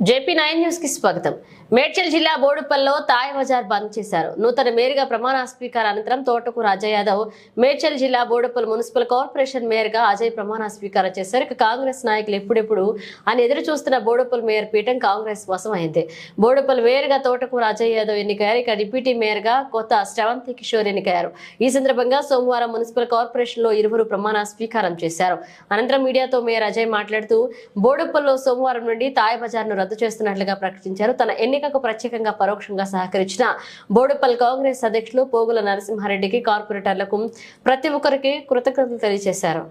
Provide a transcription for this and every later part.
JP nine news కి స్వాగతం మేడ్చల్ జిల్లా బోడుపల్లో తాయ్ బజార్ బంద్ చేశారు. నూతన మేయర్గా ప్రమాణ స్వీకార అనంతరం తోటకూర అజయ్ యాదవ్ మేడ్చల్ జిల్లా బోడుపల్ మున్సిపల్ కార్పొరేషన్ మేయర్గా అజయ్ ప్రమాణ స్వీకారం చేశారు. ఇక కాంగ్రెస్ నాయకులు ఎప్పుడెప్పుడు అని ఎదురు చూస్తున్న బోడుపల్ మేయర్ పీఠం కాంగ్రెస్ వశం అయింది బోడుపల్ మేయర్గా తోటకూర అజయ్ యాదవ్ ఎన్నికయ్యారు. ఇక డిప్యూటీ మేయర్గా కొత్త శ్రవంతి కిషోర్ ఎన్నికయ్యారు. ఈ సందర్భంగా సోమవారం మున్సిపల్ కార్పొరేషన్లో ఇరువురు ప్రమాణ స్వీకారం చేశారు. అనంతరం మీడియాతో మేయర్ అజయ్ మాట్లాడుతూ బోడుప్పల్లో సోమవారం నుండి తాయ్ను రద్దు చేస్తున్నట్లుగా ప్రకటించారు. తన ఎన్ని ఎన్నికకు ప్రత్యేకంగా పరోక్షంగా సహకరించిన బోడుపల్ కాంగ్రెస్ అధ్యక్షులు పోగుల నరసింహారెడ్డికి కార్పొరేటర్లకు ప్రతి ఒక్కరికి కృతజ్ఞతలు తెలియజేశారు.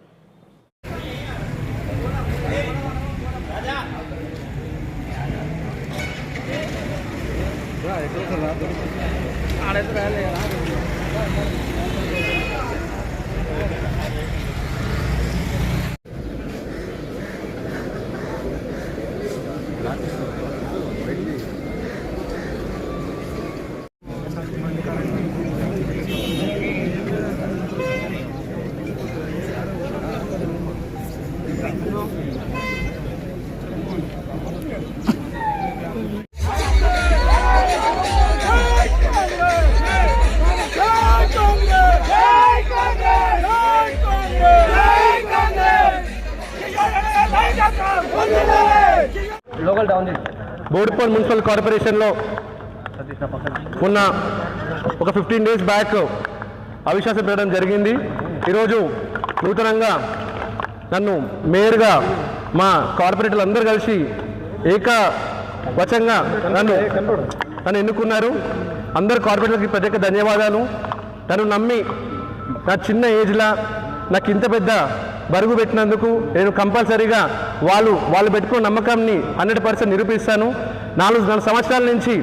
బోడిపల్ మున్సిపల్ కార్పొరేషన్లో ఉన్న ఒక ఫిఫ్టీన్ డేస్ బ్యాక్ అవిశ్వాసం పెట్టడం జరిగింది. ఈరోజు నూతనంగా నన్ను మేయర్గా మా కార్పొరేటర్లు అందరూ కలిసి ఏకవచంగా నన్ను నన్ను ఎన్నుకున్నారు. అందరు కార్పొరేటర్లకి ప్రత్యేక ధన్యవాదాలు. నన్ను నమ్మి నా చిన్న ఏజ్లా నాకు ఇంత పెద్ద బరుగు పెట్టినందుకు నేను కంపల్సరీగా వాళ్ళు వాళ్ళు పెట్టుకున్న నమ్మకాన్ని హండ్రెడ్ పర్సెంట్ నిరూపిస్తాను. నాలుగు నాలుగు సంవత్సరాల నుంచి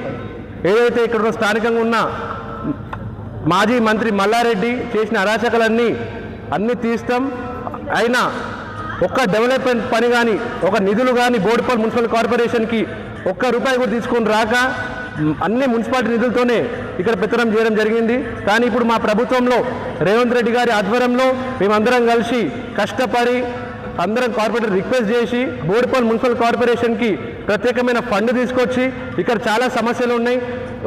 ఏదైతే ఇక్కడ ఉన్న స్థానికంగా ఉన్న మాజీ మంత్రి మల్లారెడ్డి చేసిన అరాచకలన్నీ అన్నీ తీస్తాం. అయినా ఒక్క డెవలప్మెంట్ పని కానీ ఒక నిధులు కానీ బోర్డుపల్ మున్సిపల్ కార్పొరేషన్కి ఒక్క రూపాయి కూడా తీసుకొని రాక అన్ని మున్సిపాలిటీ నిధులతోనే ఇక్కడ పెత్తనం చేయడం జరిగింది. కానీ ఇప్పుడు మా ప్రభుత్వంలో రేవంత్ రెడ్డి గారి ఆధ్వర్యంలో మేమందరం కలిసి కష్టపడి అందరం కార్పొరేటర్ రిక్వెస్ట్ చేసి బోడిపల్లి మున్సిపల్ కార్పొరేషన్కి ప్రత్యేకమైన ఫండ్ తీసుకొచ్చి ఇక్కడ చాలా సమస్యలు ఉన్నాయి.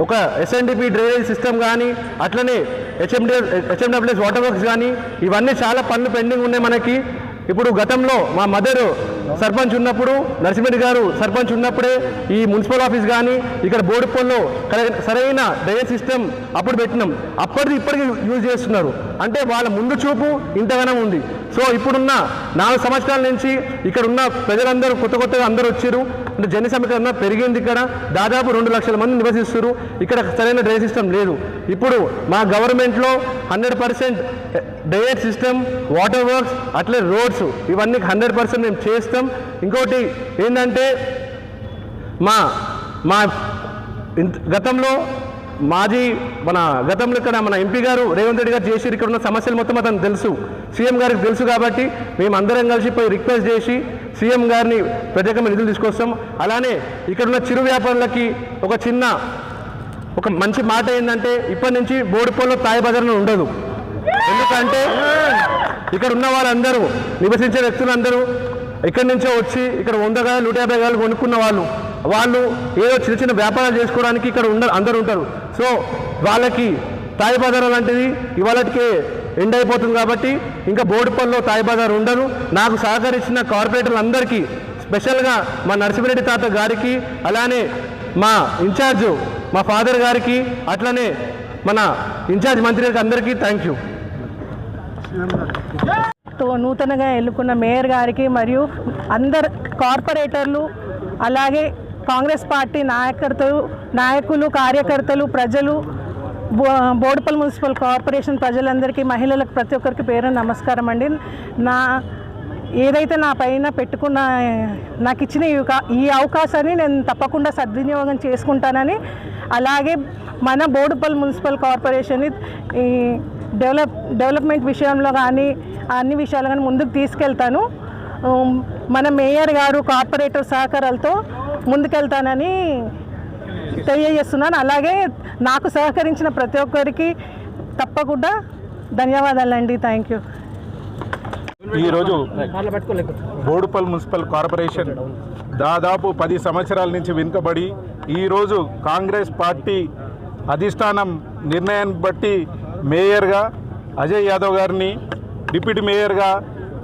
ఒక ఎస్ఎన్డిపి డ్రైనేజ్ సిస్టమ్ కానీ అట్లనే హెచ్ఎండి హెచ్ఎండబ్ల్యూఎస్ వాటర్ వర్క్స్ కానీ ఇవన్నీ చాలా పనులు పెండింగ్ ఉన్నాయి మనకి. ఇప్పుడు గతంలో మా మదర్ సర్పంచ్ ఉన్నప్పుడు నరసింహరెడ్డి గారు సర్పంచ్ ఉన్నప్పుడే ఈ మున్సిపల్ ఆఫీస్ కానీ ఇక్కడ బోడిపల్లో సరైన డ్రైనేజ్ సిస్టమ్ అప్పుడు పెట్టినాం. అప్పటిది ఇప్పటికి యూజ్ చేస్తున్నారు. అంటే వాళ్ళ ముందు చూపు ఇంతగానం ఉంది. సో ఇప్పుడున్న నాలుగు సంవత్సరాల నుంచి ఇక్కడ ఉన్న ప్రజలందరూ కొత్త కొత్తగా అందరూ వచ్చారు. అంటే జన సమీకరణ పెరిగింది ఇక్కడ. దాదాపు రెండు లక్షల మంది నివసిస్తారు ఇక్కడ సరైన డ్రైనేజ్ సిస్టమ్ లేదు. ఇప్పుడు మా గవర్నమెంట్లో hundred percent drainage system water works అట్లే రోడ్స్ ఇవన్నీ హండ్రెడ్ పర్సెంట్ మేము చేస్తాం. ఇంకోటి ఏంటంటే మా మా గతంలో మాజీ మన గతంలో ఇక్కడ మన ఎంపీ గారు రేవంత్ రెడ్డి గారు చేసి ఇక్కడ ఉన్న సమస్యలు మొత్తం అతను తెలుసు. సీఎం గారికి తెలుసు కాబట్టి మేము అందరం కలిసి పోయి రిక్వెస్ట్ చేసి సీఎం గారిని ప్రత్యేకమైన నిధులు తీసుకొస్తాం. అలానే ఇక్కడ ఉన్న చిరు వ్యాపారులకి ఒక చిన్న ఒక మంచి మాట ఏంటంటే ఇప్పటి నుంచి బోడిపోలో తాయి ఉండదు. ఎందుకంటే ఇక్కడ ఉన్న వాళ్ళందరూ నివసించే వ్యక్తులందరూ ఇక్కడి నుంచో వచ్చి ఇక్కడ వంద గాలు నూట యాభై గాలు కొనుక్కున్న వాళ్ళు. వాళ్ళు ఏదో చిన్న చిన్న వ్యాపారాలు చేసుకోవడానికి ఇక్కడ ఉండ అందరూ ఉంటారు. సో వాళ్ళకి తాయి బజార్ లాంటిది ఇవాళకే ఎండ్ అయిపోతుంది కాబట్టి ఇంకా బోడిపల్లో తాయి బజార్ ఉండదు. నాకు సహకరించిన కార్పొరేటర్లందరికీ స్పెషల్గా మా నరసింహరెడ్డి తాత గారికి అలానే మా ఇన్ఛార్జు మా ఫాదర్ గారికి అట్లనే మన ఇన్ఛార్జ్ మంత్రి గారికి అందరికీ థ్యాంక్ యూ నూతనంగా ఎన్నుకున్న మేయర్ గారికి మరియు అందరు కార్పొరేటర్లు అలాగే కాంగ్రెస్ పార్టీ నాయకర్తలు నాయకులు కార్యకర్తలు ప్రజలు బో బోడుపల్ మున్సిపల్ కార్పొరేషన్ ప్రజలందరికీ మహిళలకు ప్రతి ఒక్కరికి పేరు నమస్కారం అండి. నా ఏదైతే నా పైన పెట్టుకున్న నాకు ఇచ్చిన ఈ ఈ అవకాశాన్ని నేను తప్పకుండా సద్వినియోగం చేసుకుంటానని అలాగే మన బోడుపల్ మున్సిపల్ కార్పొరేషన్ని ఈ డెవలప్ డెవలప్మెంట్ విషయంలో కానీ అన్ని విషయాలు కానీ ముందుకు తీసుకెళ్తాను. మన మేయర్ గారు కార్పొరేటర్ సహకారాలతో ముందుకెళ్తానని తెలియజేస్తున్నాను. అలాగే నాకు సహకరించిన ప్రతి ఒక్కరికి తప్పకుండా ధన్యవాదాలండి. Thank you. ఈరోజు బోడుపల్ మున్సిపల్ కార్పొరేషన్ దాదాపు పది సంవత్సరాల నుంచి వెనుకబడి ఈరోజు కాంగ్రెస్ పార్టీ అధిష్టానం నిర్ణయాన్ని బట్టి మేయర్గా అజయ్ యాదవ్ గారిని డిప్యూటీ మేయర్గా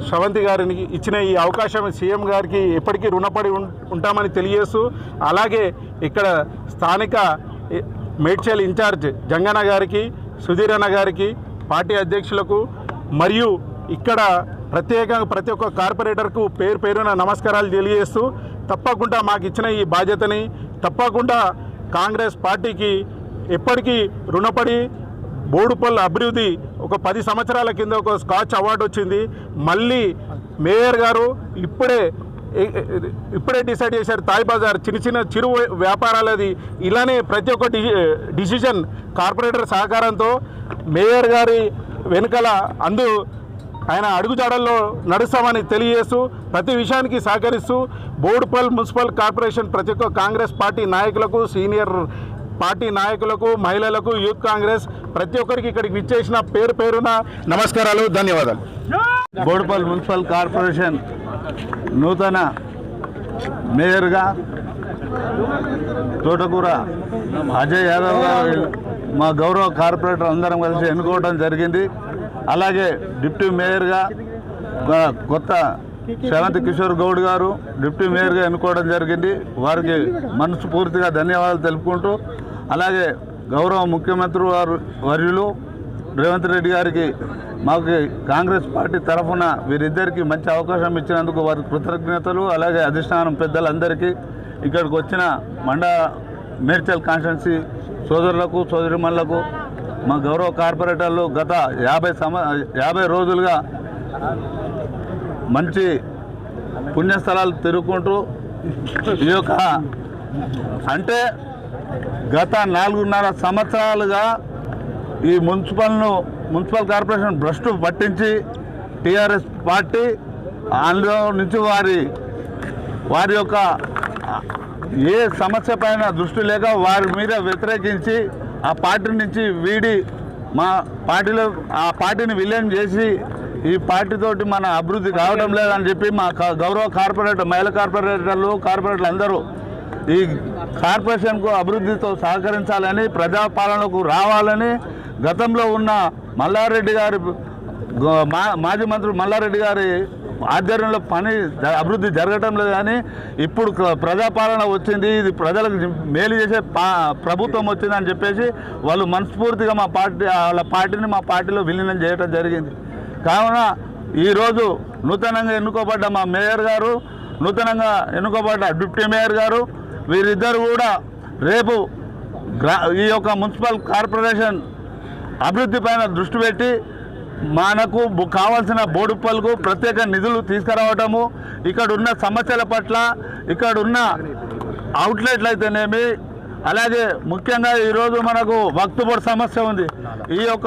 శ్రవంతి గారికి ఇచ్చిన ఈ అవకాశం సీఎం గారికి ఎప్పటికీ రుణపడి ఉం- ఉంటామని తెలియజేస్తూ అలాగే ఇక్కడ స్థానిక మేడ్చల్ ఇన్ఛార్జ్ జంగన్న గారికి సుధీరన్న గారికి పార్టీ అధ్యక్షులకు మరియు ఇక్కడ ప్రత్యేకంగా ప్రతి ఒక్క కార్పొరేటర్కు పేరు పేరున నమస్కారాలు తెలియజేస్తూ తప్పకుండా మాకు ఇచ్చిన ఈ బాధ్యతని తప్పకుండా కాంగ్రెస్ పార్టీకి ఎప్పటికీ రుణపడి బోడుపల్లి అభివృద్ధి ఒక పది సంవత్సరాల కింద ఒక స్కాచ్ అవార్డు వచ్చింది. మళ్ళీ మేయర్ గారు ఇప్పుడే ఇప్పుడే డిసైడ్ చేశారు తాయ్ బజార్ చిన్న చిన్న చిరు వ్యాపారాలది. ఇలానే ప్రతి ఒక్క డిసిజన్ కార్పొరేటర్ సహకారంతో మేయర్ గారి వెనుకల అందు ఆయన అడుగుజాడల్లో నడుస్తామని తెలియజేస్తూ ప్రతి విషయానికి సహకరిస్తూ బోర్డుపల్ మున్సిపల్ కార్పొరేషన్ ప్రతి ఒక్క కాంగ్రెస్ పార్టీ నాయకులకు సీనియర్ పార్టీ నాయకులకు మహిళలకు యూత్ కాంగ్రెస్ ప్రతి ఒక్కరికి ఇక్కడికి విచ్చేసిన పేరు పేరున నమస్కారాలు ధన్యవాదాలు. బోడుపల్ మున్సిపల్ కార్పొరేషన్ నూతన మేయర్గా తోటకూర అజయ్ యాదవ్ గారు మా గౌరవ కార్పొరేటర్ అందరం కలిసి ఎన్నుకోవడం జరిగింది. అలాగే డిప్యూటీ మేయర్గా కొత్త శవంత్ కిషోర్ గౌడ్ గారు డిప్యూటీ మేయర్గా ఎన్నుకోవడం జరిగింది. వారికి మనస్ఫూర్తిగా ధన్యవాదాలు తెలుపుకుంటూ అలాగే గౌరవ ముఖ్యమంత్రి వారు వర్యులు రేవంత్ రెడ్డి గారికి మాకు కాంగ్రెస్ పార్టీ తరఫున వీరిద్దరికీ మంచి అవకాశం ఇచ్చినందుకు వారి కృతజ్ఞతలు అలాగే అధిష్టానం పెద్దలందరికీ ఇక్కడికి వచ్చిన మండ మేడ్చల్ కాన్స్టిట్యున్సీ సోదరులకు సోదరిమణులకు మా గౌరవ కార్పొరేటర్లు గత యాభై సమ యాభై రోజులుగా మంచి పుణ్యస్థలాలు తిరుగుకుంటూ ఈ యొక్క అంటే గత నాలుగున్నర సంవత్సరాలుగా ఈ మున్సిపల్ను మున్సిపల్ కార్పొరేషన్ భ్రష్టు పట్టించి టీఆర్ఎస్ పార్టీ అందులో నుంచి వారి వారి యొక్క ఏ సమస్య పైన దృష్టి లేక వారి మీద వ్యతిరేకించి ఆ పార్టీ నుంచి వీడి మా పార్టీలో ఆ పార్టీని విలీనం చేసి ఈ పార్టీతోటి మన అభివృద్ధి కావడం లేదని చెప్పి మా గౌరవ కార్పొరేటర్ మహిళా కార్పొరేటర్లు కార్పొరేటర్లు అందరూ ఈ కార్పొరేషన్కు అభివృద్ధితో సహకరించాలని ప్రజాపాలనకు రావాలని గతంలో ఉన్న మల్లారెడ్డి గారి మా- మాజీ మంత్రి మల్లారెడ్డి గారి ఆధ్వర్యంలో పని జ- అభివృద్ధి జరగటం లేదు కానీ ఇప్పుడు ప్రజాపాలన వచ్చింది. ఇది ప్రజలకు మేలు చేసే పా ప్రభుత్వం వచ్చింది అని చెప్పేసి వాళ్ళు మనస్ఫూర్తిగా మా పార్టీ వాళ్ళ పార్టీని మా పార్టీలో విలీనం చేయడం జరిగింది. కావున ఈరోజు నూతనంగా ఎన్నుకోబడ్డ మా మేయర్ గారు నూతనంగా ఎన్నుకోబడ్డ డిప్యూటీ మేయర్ గారు వీరిద్దరు కూడా రేపు గ్రా ఈ యొక్క మున్సిపల్ కార్పొరేషన్ అభివృద్ధి పైన దృష్టి పెట్టి మనకు బు- కావాల్సిన బోడుప్పలకు ప్రత్యేక నిధులు తీసుకురావటము ఇక్కడ ఉన్న సమస్యల పట్ల ఇక్కడున్న అవుట్లెట్లు అయితేనేమి అలాగే ముఖ్యంగా ఈరోజు మనకు వక్తుబోర్డు సమస్య ఉంది. ఈ యొక్క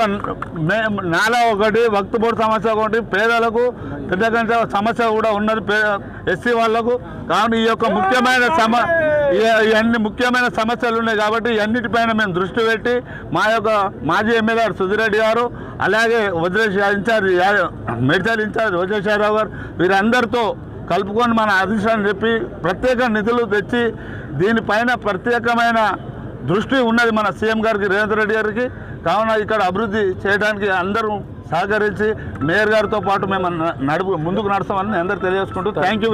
మే నాలా ఒకటి వక్తుబోర్డు సమస్య ఒకటి పేదలకు పెద్ద సమస్య కూడా ఉన్నది ఎస్సీ వాళ్ళకు. కాబట్టి ఈ యొక్క ముఖ్యమైన సమ ఈ- ఇవన్నీ ముఖ్యమైన సమస్యలు ఉన్నాయి కాబట్టి ఇవన్నిటిపైన మేము దృష్టి పెట్టి మా యొక్క మాజీ ఎమ్మెల్యే గారు సుధిరెడ్డి గారు అలాగే Vajresh incharge medical incharge Vajreshwararao గారు వీరందరితో కలుపుకొని మన అధిష్టానం చెప్పి ప్రత్యేక నిధులు తెచ్చి దీనిపైన ప్రత్యేకమైన దృష్టి ఉన్నది మన సీఎం గారికి రేవంత్ రెడ్డి గారికి. కావున ఇక్కడ అభివృద్ధి చేయడానికి అందరూ సహకరించి మేయర్ గారితో పాటు మేము నడుపు ముందుకు నడుస్తామని అందరూ తెలియజేసుకుంటూ థ్యాంక్ యూ